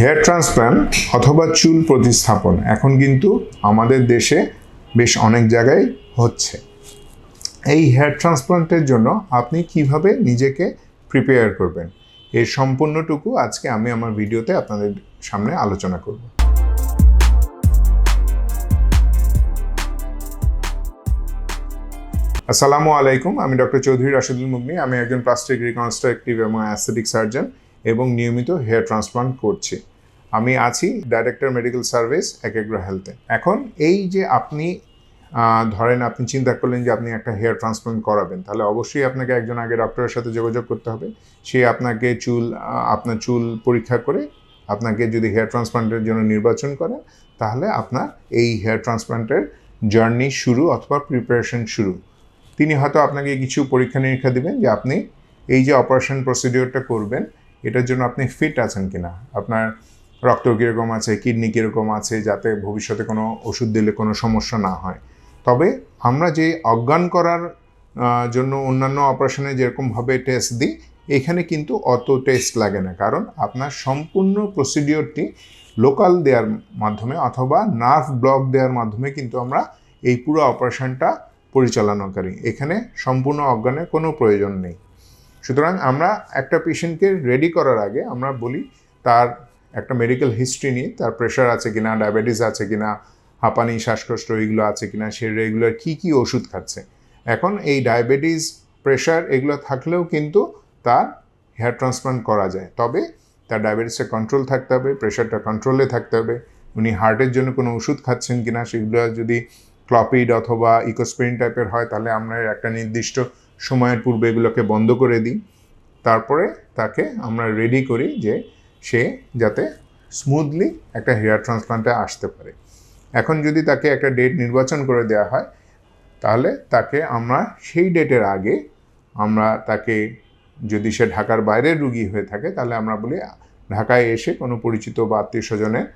Hair transplant অথবা চুল প্রতিস্থাপন এখন কিন্তু আমাদের দেশে বেশ অনেক জায়গায় হচ্ছে। এই হেয়ার ট্রান্সপ্লান্টের জন্য আপনি কীভাবে নিজেকে প্রিপেয়ার করবেন? এর সম্পূর্ণটুকু আজকে আমি আমার ভিডিওতে আপনাদের সামনে আলোচনা করব। আসসালামু আলাইকুম, আমি ডক্টর চৌধুরী রাশিদুল মুগনি, আমি একজন প্লাস্টিক রিকনস্ট্রাকটিভ এবং অ্যাস্থেটিক সার্জন এবং নিয়মিত হেয়ার ট্রান্সপ্লান্ট করছি। আমি আছি ডাইরেক্টর মেডিকেল সার্ভিস একেগ্রা হেলথে এখন এই যে আপনি ধরেন আপনি চিন্তা করলেন যে আপনি একটা হেয়ার ট্রান্সপ্লান্ট করাবেন, তাহলে অবশ্যই আপনাকে একজন আগে ডক্টরের সাথে যোগাযোগ করতে হবে। সে আপনাকে চুল আপনার চুল পরীক্ষা করে আপনাকে যদি হেয়ার ট্রান্সপ্লান্টের জন্য নির্বাচন করে, তাহলে আপনার এই হেয়ার ট্রান্সপ্লান্টের জার্নি শুরু অথবা প্রিপারেশন শুরু। তিনি হয়তো আপনাকে কিছু পরীক্ষা নিরীক্ষা দিবেন যে আপনি এই যে অপারেশন প্রসিডিওরটা করবেন এটার জন্য আপনি ফিট আছেন কিনা? আপনার রক্ত কীরকম আছে, কিডনি কীরকম আছে, যাতে ভবিষ্যতে কোনো ওষুধ দিলে কোনো সমস্যা না হয়। তবে আমরা যে অজ্ঞান করার জন্য অন্যান্য অপারেশনে যেরকমভাবে টেস্ট দিই, এখানে কিন্তু অত টেস্ট লাগে না। কারণ আপনার সম্পূর্ণ প্রসিডিওরটি লোকাল দেওয়ার মাধ্যমে অথবা নার্ভ ব্লক দেওয়ার মাধ্যমে কিন্তু আমরা এই পুরো অপারেশনটা পরিচালনা করি এখানে সম্পূর্ণ অজ্ঞানের কোনো প্রয়োজন নেই। সুতরাং আমরা একটা পেশেন্টকে রেডি করার আগে আমরা বলি তার একটা মেডিকেল হিস্ট্রি নিয়ে, তার প্রেশার আছে কিনা ডায়াবেটিস আছে কিনা, হাঁপানি, শ্বাসকষ্ট এগুলো আছে কিনা, সে রেগুলার কী কী ওষুধ খাচ্ছে। এখন এই ডায়াবেটিস প্রেশার এগুলো থাকলেও কিন্তু তার হেয়ার ট্রান্সপ্লান্ট করা যায়। তবে তার ডায়াবেটিসের কন্ট্রোল থাকতে হবে প্রেশারটা কন্ট্রোলে থাকতে হবে। উনি হার্টের জন্য কোনো ওষুধ খাচ্ছেন কিনা, সেগুলো যদি ক্লপিড অথবা ইকোস্পিরিন টাইপের হয়, তাহলে আমরা একটা নির্দিষ্ট সময়ের পূর্বে এগুলোকে বন্ধ করে দিই। তারপরে তাকে আমরা রেডি করি যে সে যাতে স্মুথলি একটা হেয়ার ট্রান্সপ্লান্টে আসতে পারে। এখন যদি তাকে একটা ডেট নির্বাচন করে দেওয়া হয়, তাহলে তাকে আমরা সেই ডেটের আগে আমরা তাকে যদি সে ঢাকার বাইরের রুগী হয়ে থাকে, তাহলে আমরা বলি, ঢাকায় এসে কোনো পরিচিত বা আত্মীয় স্বজনের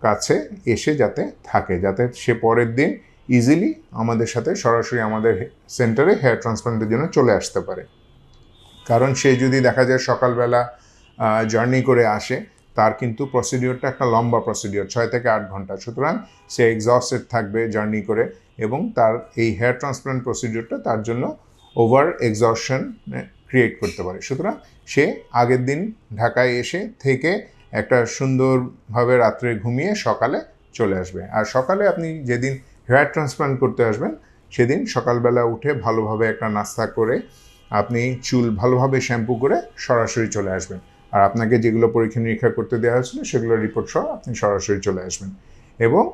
কাছে এসে যাতে থাকে, যাতে সে পরের দিন ইজিলি আমাদের সাথে সরাসরি আমাদের সেন্টারে হেয়ার ট্রান্সপ্লান্টের জন্য চলে আসতে পারে। কারণ সে যদি দেখা যায় সকালবেলা জার্নি করে আসে, তার কিন্তু প্রসিডিওরটা একটা লম্বা প্রসিডিওর ছয় থেকে আট ঘণ্টা। সুতরাং সে এক্সস্টেড থাকবে জার্নি করে এবং তার এই হেয়ার ট্রান্সপ্লান্ট প্রসিডিওরটা তার জন্য ওভার এক্সস্টন ক্রিয়েট করতে পারে। সুতরাং সে আগের দিন ঢাকায় এসে থেকে একটা সুন্দরভাবে রাত্রে ঘুমিয়ে সকালে চলে আসবে। আর সকালে আপনি যেদিন হেয়ার ট্রান্সপ্লান্ট করতে আসবেন। সেদিন সকালবেলা উঠে ভালোভাবে একটা নাস্তা করে আপনি চুল ভালোভাবে শ্যাম্পু করে সরাসরি চলে আসবেন। আর আপনাকে যেগুলো পরীক্ষা নিরীক্ষা করতে দেওয়া হয়েছিল সেগুলো রিপোর্ট সহ আপনি সরাসরি চলে আসবেন। এবং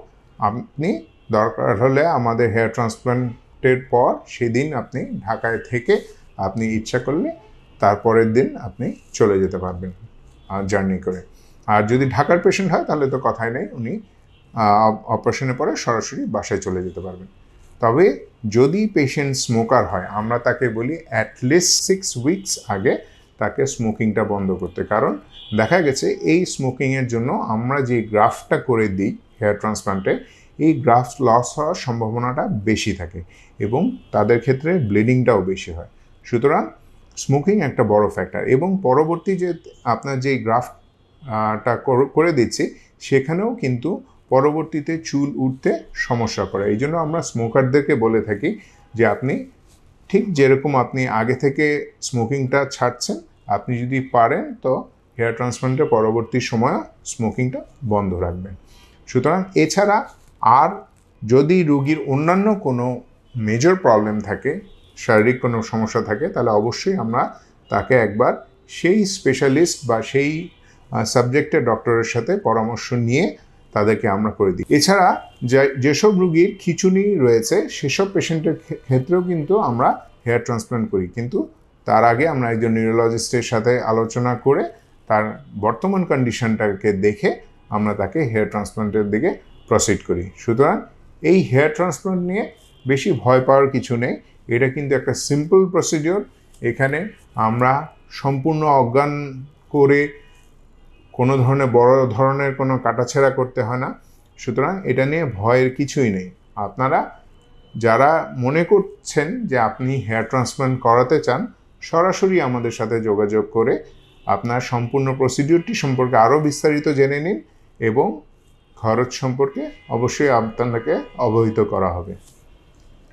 আপনি দরকার হলে আমাদের হেয়ার ট্রান্সপ্লান্টের পর সেদিন আপনি ঢাকায় থেকে আপনি ইচ্ছা করলে তারপরের দিন আপনি চলে যেতে পারবেন জার্নি করে। আর যদি ঢাকার পেশেন্ট হয়, তাহলে তো কথাই নেই। উনি অপারেশনের পরে সরাসরি বাসায় চলে যেতে পারবেন। তবে যদি পেশেন্ট স্মোকার হয়, আমরা তাকে বলি অ্যাটলিস্ট সিক্স উইকস আগে তাকে স্মোকিংটা বন্ধ করতে। কারণ দেখা গেছে এই স্মোকিংয়ের জন্য আমরা যে গ্রাফটা করে দিই হেয়ার ট্রান্সপ্লান্টে এই গ্রাফ লস হওয়ার সম্ভাবনাটা বেশি থাকে এবং তাদের ক্ষেত্রে ব্লিডিংটাও বেশি হয়। সুতরাং স্মোকিং একটা বড় ফ্যাক্টর এবং পরবর্তী যে আপনার যে গ্রাফটা করে দিচ্ছি, সেখানেও কিন্তু পরবর্তীতে চুল উঠতে সমস্যা করে। এই জন্য আমরা স্মোকারদেরকে বলে থাকি যে, আপনি ঠিক যেরকম আপনি আগে থেকে স্মোকিংটা ছাড়ছেন, আপনি যদি পারেন তো হেয়ার ট্রান্সপ্লান্টের পরবর্তী সময়ে স্মোকিংটা বন্ধ রাখবেন। সুতরাং এছাড়া আর যদি রুগীর অন্যান্য কোনো মেজর প্রবলেম থাকে, শারীরিক কোনো সমস্যা থাকে, তাহলে অবশ্যই আমরা তাকে একবার সেই স্পেশালিস্ট বা সেই সাবজেক্টের ডক্টরের সাথে পরামর্শ নিয়ে তাদেরকে আমরা করে দিই। এছাড়া যেসব রুগীর খিচুনি রয়েছে, সেসব পেশেন্টের ক্ষেত্রেও কিন্তু আমরা হেয়ার ট্রান্সপ্লান্ট করি। কিন্তু তার আগে আমরা একজন নিউরোলজিস্টের সাথে আলোচনা করে তার বর্তমান কন্ডিশনটাকে দেখে আমরা তাকে হেয়ার ট্রান্সপ্লান্টের দিকে প্রসিড করি। সুতরাং এই হেয়ার ট্রান্সপ্লান্ট নিয়ে বেশি ভয় পাওয়ার কিছু নেই। এটা কিন্তু একটা সিম্পল প্রসিডিওর এখানে আমরা সম্পূর্ণ অজ্ঞান করে কোনো ধরনের বড় ধরনের কোনো কাটাছেড়া করতে হয় না। সুতরাং এটা নিয়ে ভয়ের কিছুই নেই। আপনারা যারা মনে করছেন যে আপনি হেয়ার ট্রান্সপ্লান্ট করাতে চান, সরাসরি আমাদের সাথে যোগাযোগ করে আপনার সম্পূর্ণ প্রসিডিউরটি সম্পর্কে আরও বিস্তারিত জেনে নিন এবং খরচ সম্পর্কে অবশ্যই আপনাকে অবহিত করা হবে।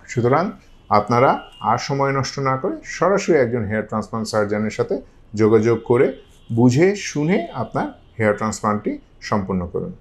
সুতরাং আপনারা আর সময় নষ্ট না করে সরাসরি একজন হেয়ার ট্রান্সপ্লান্ট সার্জনের সাথে যোগাযোগ করে বুঝে শুনে আপনার হেয়ার ট্রান্সপ্লান্টটি সম্পূর্ণ করুন।